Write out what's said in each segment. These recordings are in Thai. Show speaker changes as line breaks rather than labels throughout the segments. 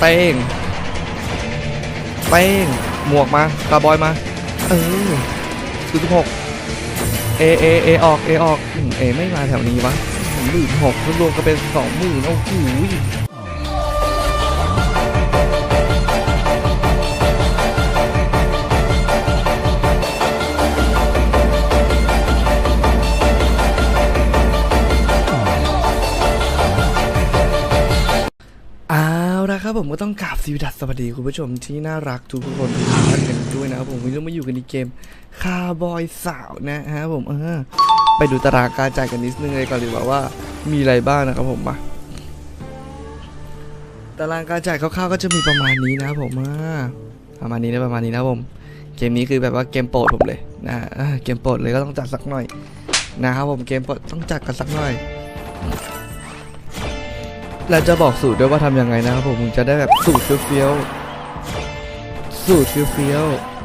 เป้งเป้งหมวกมาตาบอยมา เออคือสิบหกเอเอเอออกเอออกเอไม่มาแถวนี้วะหมื่นหกรวมกันเป็นสองหมื่นโอ้โห ครับผมก็ต้องกราบสวัสดีสวัสดีคุณผู้ชมที่น่ารักทุกคนทุกท่านกันด้วยนะครับผมวันนี้เรามาอยู่กันในเกมคาร์บอยสาวนะฮะผมเออไปดูตารางการจ่ายกันนิดนึงเลยก่อนดีกว่าว่ามีอะไรบ้างนะครับผมมาตารางการจ่ายคร่าวๆก็จะมีประมาณนี้นะครับผมอ่าประมาณนี้นะประมาณนี้นะผมเกมนี้คือแบบว่าเกมโปรดผมเลยนะเกมโปรดเลยก็ต้องจัดสักหน่อยนะครับผมเกมโปรดต้องจัดกันสักหน่อย แล้วจะบอกสูตรด้วยว่าทำยังไงนะครับผมจะได้แบบสูตรเฟี้ยวๆสูตรเฟี้ยวๆ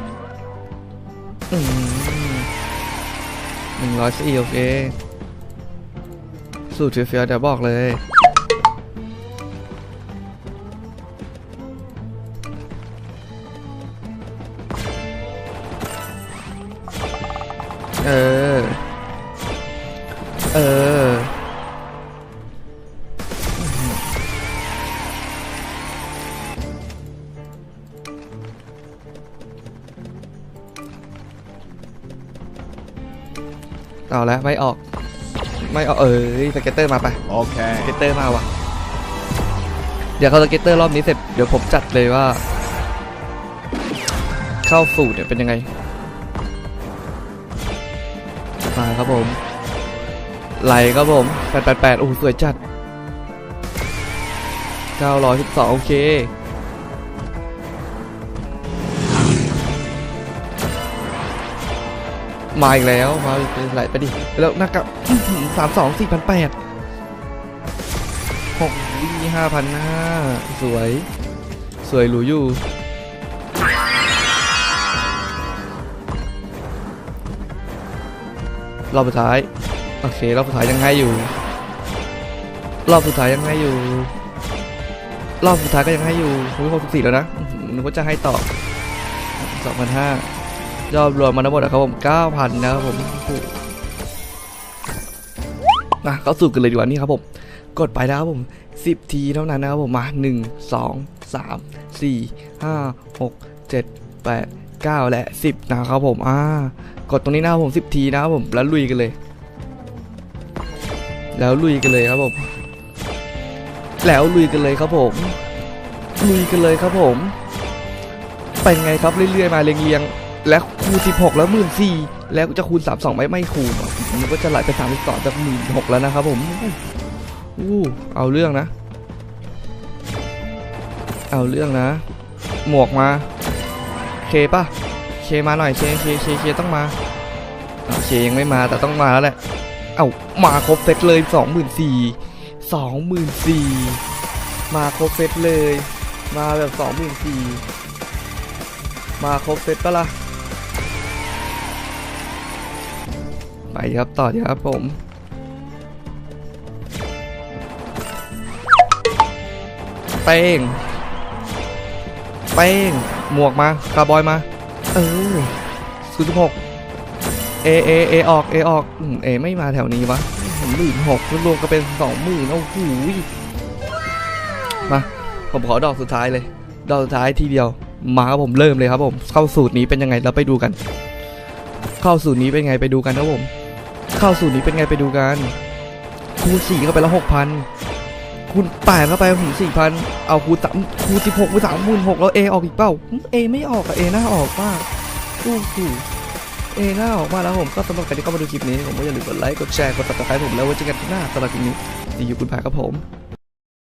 หนึ่งร้อยสี่โอเค สูตรเฟี้ยวๆเดี๋ยวบอกเลยเออ เออ เอาแล้วไม่ออก ไม่ออกเอ้ยสเก็ตเตอร์มาไป
Okay.
สเก็ตเตอร์มาว่ะ เดี๋ยวเขาสเก็ตเตอร์รอบนี้เสร็จเดี๋ยวผมจัดเลยว่า เข้าสูตรเนี่ยเป็นยังไงมาครับผมไหลครับผม888โอ้โหสวยจัด912โอเค มาอีกแล้ว มาอีกไหลไปดิ แล้วหนักกับสามสองสี่พันแปดหกวิห้าพันห้าสวย สวยหรูอยู่ รอบสุดท้าย โอเค รอบสุดท้ายยังให้อยู่ รอบสุดท้ายยังให้อยู่ รอบสุดท้ายก็ยังให้อยู่คุยหกสิบสี่แล้วนะอื้อหือนึกว่าจะให้ต่อสองพันห้า ยอดรวมมาทั้งหมดนะครับผมเก้าพันนะครับผมโอ้โหนะเข้าสู่กันเลยดีกว่านี่ครับผม กดไปแล้วครับผมสิบทีเท่านั้นนะครับผมมาหนึ่งสองสามสี่ห้าหกเจ็ดแปดเก้าและสิบนะครับผมอ่ากดตรงนี้นะครับผมสิบทีนะครับผมแล้วลุยกันเลย แล้วลุยกันเลยครับผม แล้วลุยกันเลยครับผมลุยกันเลยครับผมเป็นไงครับเรื่อยๆมาเรียงๆ และคูณ16 แล้วหมื่นสี่แล้วจะคูณ 32 ไม่ไม่คูณอะมันก็จะไหลไป32จากหมื่นหกแล้วนะครับผมอู้เอาเรื่องนะ เอาเรื่องนะ หมวกมา เคป่ะ เคมาหน่อยเคเคเคเคต้องมาเคยังไม่มาแต่ต้องมาแล้วแหละ เอามาครบเซตเลยสองหมื่นสี่สองหมื่นสี่มาครบเซตเลย มาแบบสองหมื่นสี่มาครบเซตปะล่ะ ไปครับต่อดีครับผมเป้งเป้งหมวกมาคาร์บอยมา เออศูนย์หกเอเอเอออกเอออกเอไม่มาแถวนี้วะหมื่นหกรวมกันเป็นสองหมื่นโอ้โหมาผมขอดอกสุดท้ายเลย ดอกสุดท้ายทีเดียว มาครับผมเริ่มเลยครับผม เข้าสูตรนี้เป็นยังไงเราไปดูกัน เข้าสูตรนี้เป็นไงไปดูกันครับผม เข้าสูตรนี้เป็นไงไปดูกันคูณสี่เข้าไปแล้วหกพันคูณแปดเข้าไปถึงสี่พันเอาคูณสามคูณสิบหกคูณสามหมื่นหกแล้วเอออกอีกเปล่าเอไม่ออกอะเอหน้าออกมากโอ้โหเอหน้าออกมาแล้วผมก็สำหรับใครที่เข้ามาดูคลิปนี้ผมก็อย่าลืมกดไลค์กดแชร์กดติดตามผมแล้วไว้เจอกันที่หน้าสำหรับคลิปนี้ดีอยู่คุณพาครับผม